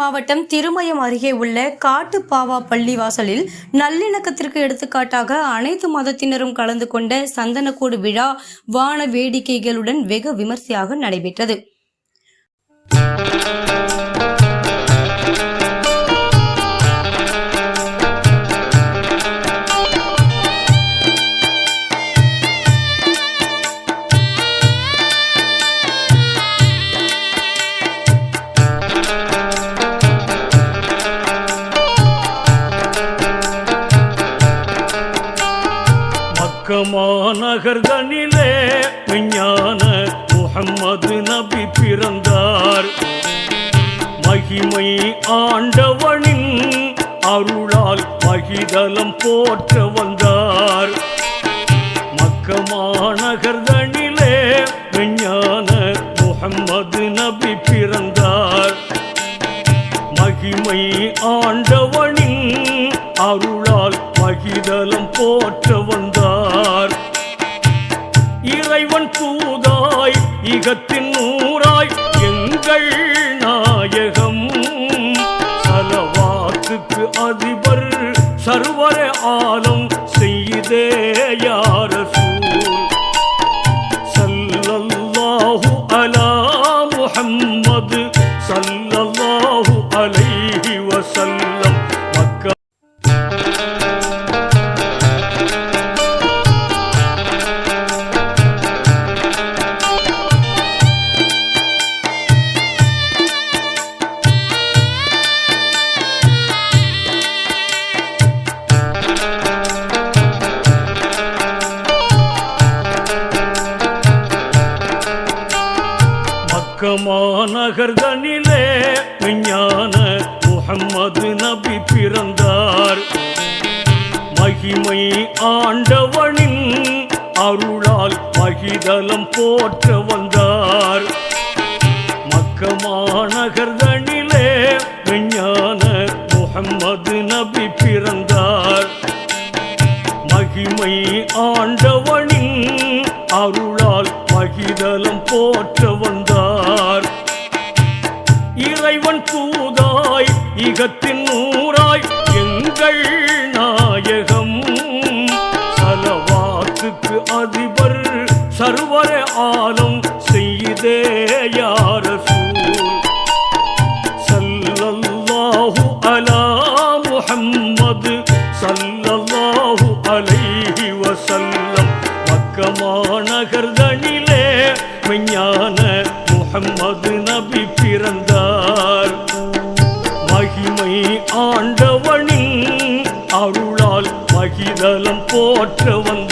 மாவட்டம் திருமயம் அருகே உள்ள காட்டுப்பாவா பள்ளி வாசலில் நல்லிணக்கத்திற்கு எடுத்துக்காட்டாக அனைத்து மதத்தினரும் கலந்து கொண்ட சந்தனக்கூடு விழா வான வேடிக்கைகளுடன் வெகு விமர்சையாக நடைபெற்றது. மாநகர்தனிலே விஞ்ஞான முகம்மது நபி பிறந்தார். மகிமை ஆண்டவனின் அருளால் மகிதலம் போற்ற வந்தார். மக்கமாநகர்தனிலே விஞ்ஞான முகம்மது நபி பிறந்தார். மகிமை ஆண்டவன் போற்ற வந்தார். இறைவன் தூதாய் இகத்தின் நூறாய் எங்கள் நாயகம். சலவாத்துக்கு அதிபர் சர்வர ஆலம் செய்தே யார சல்லல்லாஹு அலா முஹம்மது சல்லல்லாஹு அலைஹி வஸல்லம். மக்கமாநகர்தனிலே விஞ்ஞான முகம்மது நபி பிறந்தார். மகிமை ஆண்டவனின் அருளால் மகிதலம் போற்ற வந்தார். மக்கமாநகர்தனிலே விஞ்ஞான முகம்மது நபி பிறந்தார். மகிமை ஆண்டவனின் அருளால் மகிதலம் போற்ற இறைவன் தூதாய் இகத்தின் நூறாய் எங்கள் நாயகம். சலவாக்குக்கு அதிபர் சர்வர ஆலம் செய்தே யார சல்லல்லாஹு அலா முஹம்மது சல்லல்லாஹு அலைஹி வஸல்லம். மக்கமாநகர்தனிலே விஞ்ஞான முஹம்மது நபி போற்ற வந்த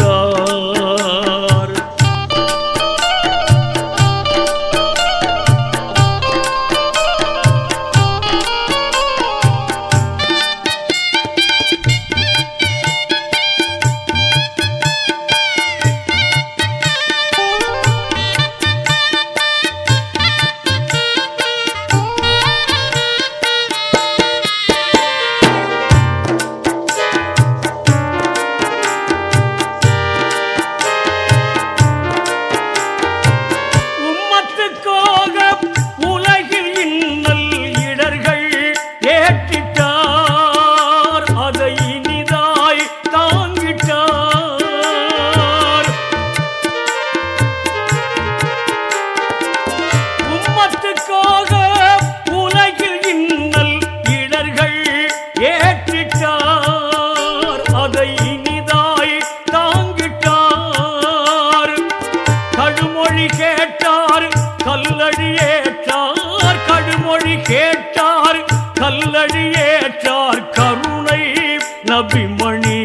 நபிமணி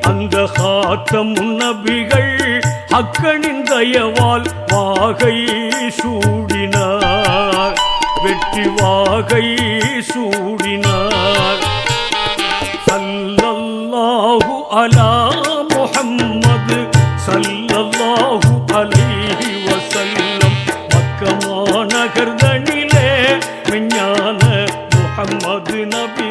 அந்த காத்தம் நபிகள் அக்கனின் தயவால் வாகை சூடினார். வெற்றி வாகை சூடினார். சல்லல்லாஹு அலா முஹம்மது. சல்லல்லாஹு அலைஹி வஸல்லம். மக்கமாநகர்தனிலே விஞ்ஞான முஹம்மது நபி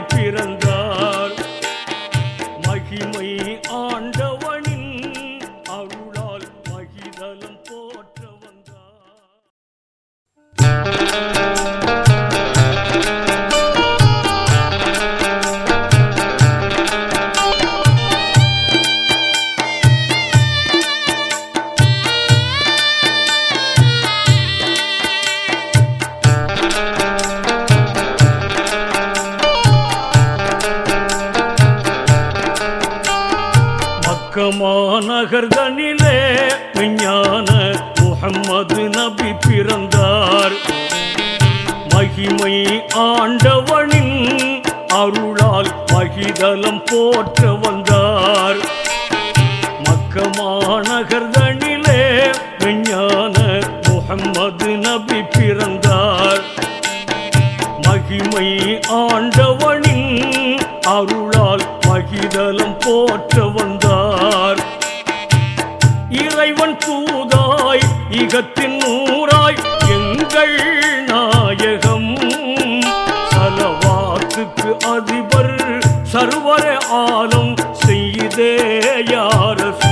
மாநகர்தனிலே விஞ்ஞான முகம்மது நபி பிறந்தார். மகிமை ஆண்டவனின் அருளால் மகிதலம் போற்ற வந்தார். மக்கமாநகர்தனிலே விஞ்ஞான முகம்மது நபி பிறந்தார். மகிமை ஆண்டவனின் அருளால் மகிதலம் போற்ற வந்தார். இறைவன் தூதாய் இகத்தின் நூறாய் எங்கள் நாயகம். சலவாத்துக்கு அதிபர் சர்வர ஆலம் செய்தே யாரசு